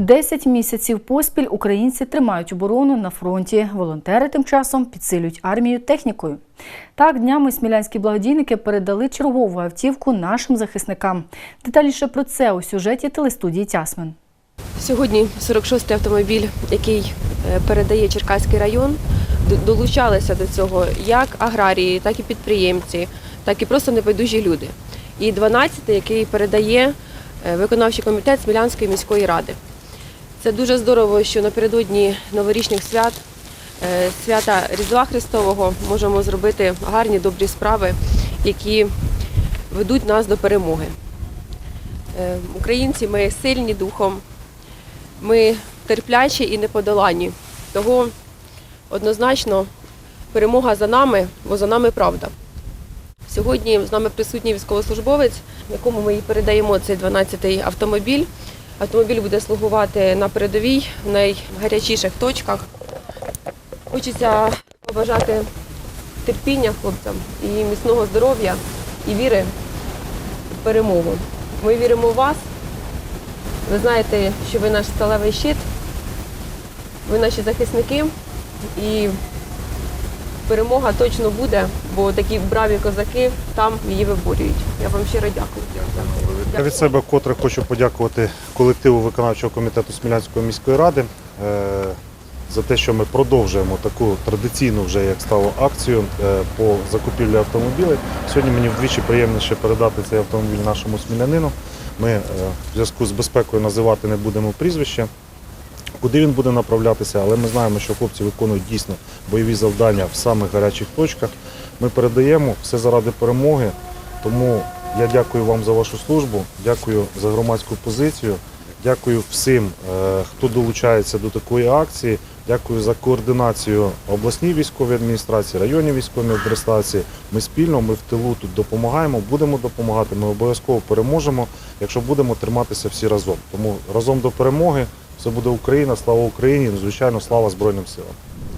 Десять місяців поспіль українці тримають оборону на фронті. Волонтери тим часом підсилюють армію технікою. Так, днями смілянські благодійники передали чергову автівку нашим захисникам. Детальніше про це у сюжеті телестудії Тясмен. Сьогодні 46-й автомобіль, який е, передає Черкаський район, долучалися до цього як аграрії, так і підприємці, так і просто небайдужі люди. І 12-й, який передає е, виконавчий комітет Смілянської міської ради. Це дуже здорово, що напередодні новорічних свят, е, свята Різдва Христового, можемо зробити гарні добрі справи, які ведуть нас до перемоги. Е, Українці ми сильні духом, ми терплячі і неподолані. Того однозначно перемога за нами, бо за нами правда. Сьогодні з нами присутній військовослужбовець, якому ми передаємо цей 12-й автомобіль. Автомобіль буде слугувати на передовій в найгарячіших точках. Хочеться побажати терпіння хлопцям і міцного здоров'я і віри в перемогу. Ми віримо в вас. Ви знаєте, що ви наш сталевий щит, ви наші захисники, і перемога точно буде, бо такі браві козаки там її виборюють. Я вам щиро дякую. Я від себе вкотре хочу подякувати колективу виконавчого комітету Смілянської міської ради е, за те, що ми продовжуємо таку традиційну вже як стало акцію е, по закупівлі автомобілів. Сьогодні мені вдвічі приємніше передати цей автомобіль нашому смілянину. Ми е, в зв'язку з безпекою називати не будемо прізвище. Куди він буде направлятися, але ми знаємо, що хлопці виконують дійсно бойові завдання в самих гарячих точках. Ми передаємо все заради перемоги. Тому я дякую вам за вашу службу, дякую за громадську позицію, дякую всім, е, хто долучається до такої акції. Дякую за координацію обласній військовій адміністрації, районній військовій адміністрації. Ми спільно, ми в тилу тут допомагаємо, будемо допомагати. Ми обов'язково переможемо, якщо будемо триматися всі разом. Тому разом до перемоги все буде Україна, слава Україні, звичайно, слава Збройним силам.